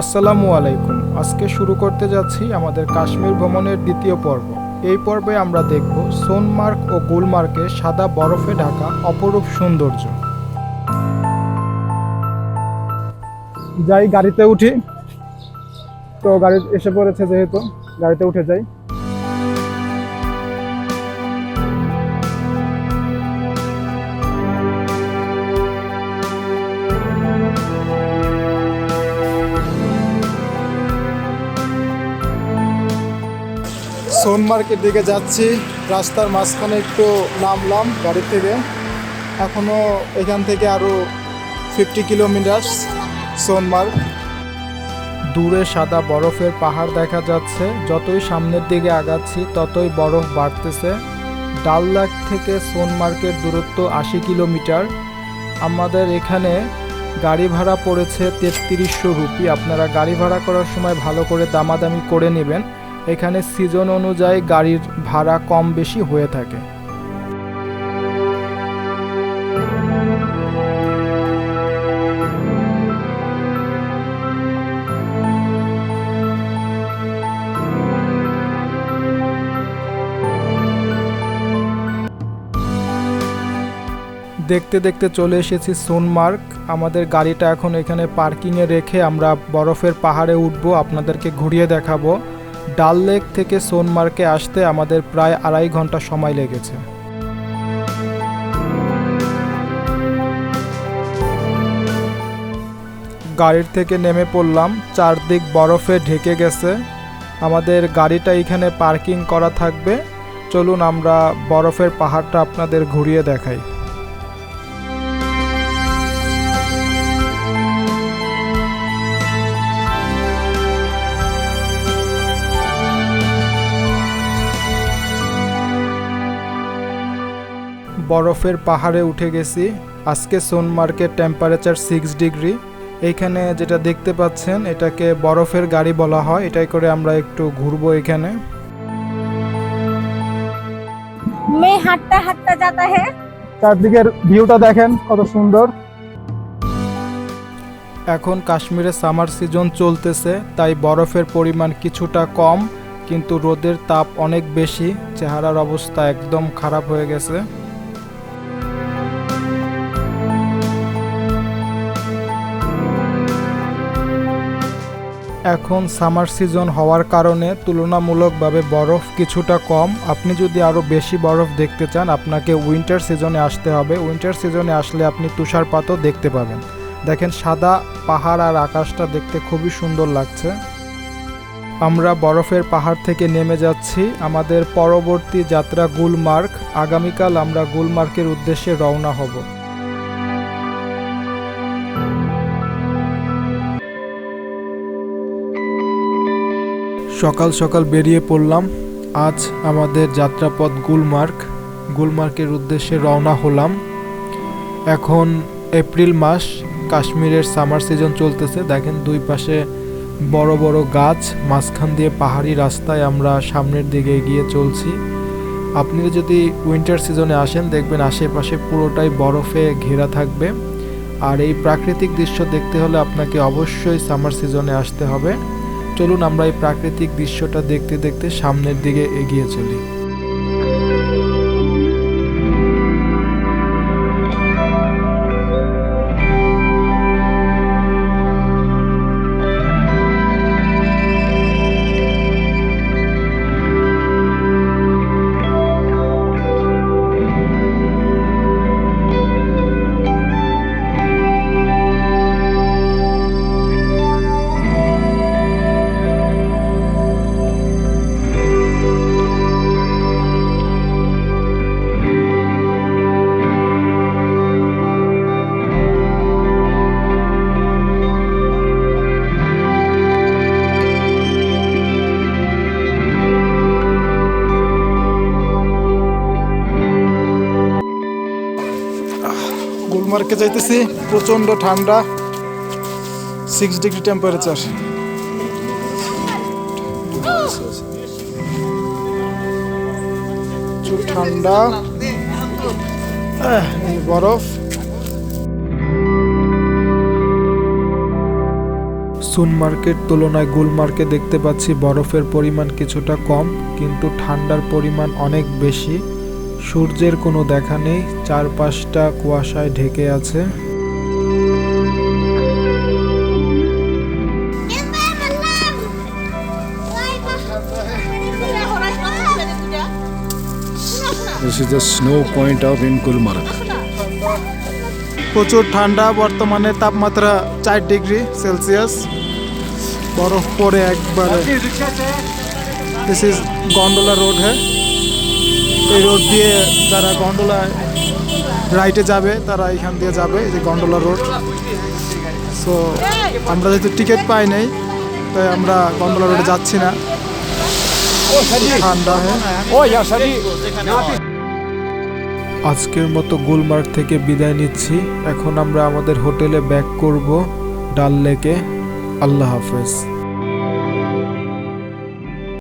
আসসালামু আলাইকুম। আজকে শুরু করতে যাচ্ছি আমাদের কাশ্মীর ভ্রমণের দ্বিতীয় পর্ব। এই পর্বে আমরা দেখব সোনমার্গ ও গুলমার্গে সাদা বরফে ঢাকা অপরূপ সৌন্দর্য। যাই গাড়িতে উঠি। তো গাড়ি এসে পড়েছে যেহেতু, গাড়িতে উঠে যাই। সোনমার্গের দিকে যাচ্ছি। রাস্তার মাঝখানে একটু নামলাম গাড়ি থেকে। এখনও এখান থেকে আরও ফিফটি কিলোমিটার সোনমার্গ দূরে সাদা বরফের পাহাড় দেখা যাচ্ছে। যতই সামনের দিকে আগাচ্ছি, ততই বরফ বাড়তেছে। ডাল লেক থেকে সোনমার্গের দূরত্ব আশি কিলোমিটার আমাদের এখানে গাড়ি ভাড়া পড়েছে তেত্রিশশো রুপি। আপনারা গাড়ি ভাড়া করার সময় ভালো করে দামাদামি করে নেবেন। এখানে সিজন অনুযায়ী গাড়ির ভাড়া কম বেশি হয়ে থাকে। দেখতে দেখতে চলে এসেছি সোনমার্গ। আমাদের গাড়িটা এখন এখানে পার্কিংয়ে রেখে আমরা বরফের পাহাড়ে উঠবো, আপনাদেরকে ঘুরিয়ে দেখাবো। ডাল লেক থেকে সোনমার্কে আসতে আমাদের প্রায় আড়াই ঘণ্টা সময় লেগেছে। গাড়ির থেকে নেমে পড়লাম, চারদিক বরফে ঢেকে গেছে। আমাদের গাড়িটা এখানে পার্কিং করা থাকবে। চলুন আমরা বরফের পাহাড়টা আপনাদের ঘুরিয়ে দেখাই। বরফের পাহাড়ে উঠে গেছি আজকে সোনমার্কের টেম্পারেচার সিক্স ডিগ্রি এইখানে যেটা দেখতে পাচ্ছেন এটাকে বরফের গাড়ি বলা হয় এটাই করে আমরা একটু ঘুরবো এখানে में हटता हटता जाता है চারদিকের ভিউটা দেখেন কত সুন্দর এখন কাশ্মীরে সামার সিজন চলতেছে তাই বরফের পরিমাণ কিছুটা কম কিন্তু রোদের তাপ অনেক বেশি চেহারার অবস্থা একদম খারাপ হয়ে গেছে এখন সামার সিজন হওয়ার কারণে তুলনামূলকভাবে বরফ কিছুটা কম। আপনি যদি আরও বেশি বরফ দেখতে চান, আপনাকে উইন্টার সিজনে আসতে হবে। উইন্টার সিজনে আসলে আপনি তুষারপাতও দেখতে পাবেন। দেখেন, সাদা পাহাড় আর আকাশটা দেখতে খুবই সুন্দর লাগছে। আমরা বরফের পাহাড় থেকে নেমে যাচ্ছি। আমাদের পরবর্তী যাত্রা গুলমার্গ। আগামীকাল আমরা গুলমার্গের উদ্দেশ্যে রওনা হব। সকাল সকাল বেরিয়ে পড়লাম। আজ আমাদের যাত্রাপথ গুলমার্গ। গুলমার্গের উদ্দেশ্যে রওনা হলাম। এখন এপ্রিল মাস, কাশ্মীরের সামার সিজন চলতেছে। দেখেন দুই পাশে বড় বড় গাছ, মাঝখান দিয়ে পাহাড়ি রাস্তায় আমরা সামনের দিকে এগিয়ে চলছি। আপনি যদি উইন্টার সিজনে আসেন, দেখবেন আশেপাশে পুরোটাই বরফে ঘেরা থাকবে। আর এই প্রাকৃতিক দৃশ্য দেখতে হলে আপনাকে অবশ্যই সামার সিজনে আসতে হবে। চলুন আমরা এই প্রাকৃতিক দৃশ্যটা দেখতে দেখতে সামনের দিকে এগিয়ে চলি। গুলমার্গে যাইতেছি প্রচণ্ড ঠান্ডা সিক্স ডিগ্রি টেম্পারেচার প্রচুর ঠান্ডা। বরফ। সুনমার্কের তুলনায় গুলমার্কে দেখতে পাচ্ছি বরফের পরিমাণ কিছুটা কম, কিন্তু ঠান্ডার পরিমাণ অনেক বেশি। সূর্যের কোনো দেখা নেই চারপাশটা কুয়াশায় ঢেকে আছে। This is the snow point of in Gulmarg. প্রচুর ঠান্ডা বর্তমানে তাপমাত্রা চার ডিগ্রি সেলসিয়াস। বরফ পড়ে একবারে। দিস ইজ গন্ডোলা রোড হ্যাঁ এই রোড দিয়ে যারা গন্ডোলা রাইটে যাবে তারা এখান দিয়ে যাবে এই যে গন্ডোলা রোড সো আমরা যেহেতু টিকিট পাই নাই তাই আমরা গন্ডোলা রোডে যাচ্ছি না। ঠান্ডা হ্যাঁ। আজকের মতো গুলমার্গ থেকে বিদায় নিচ্ছি। এখন আমরা আমাদের হোটেলে ব্যাক করব ডাল লেকে। আল্লাহ হাফেজ।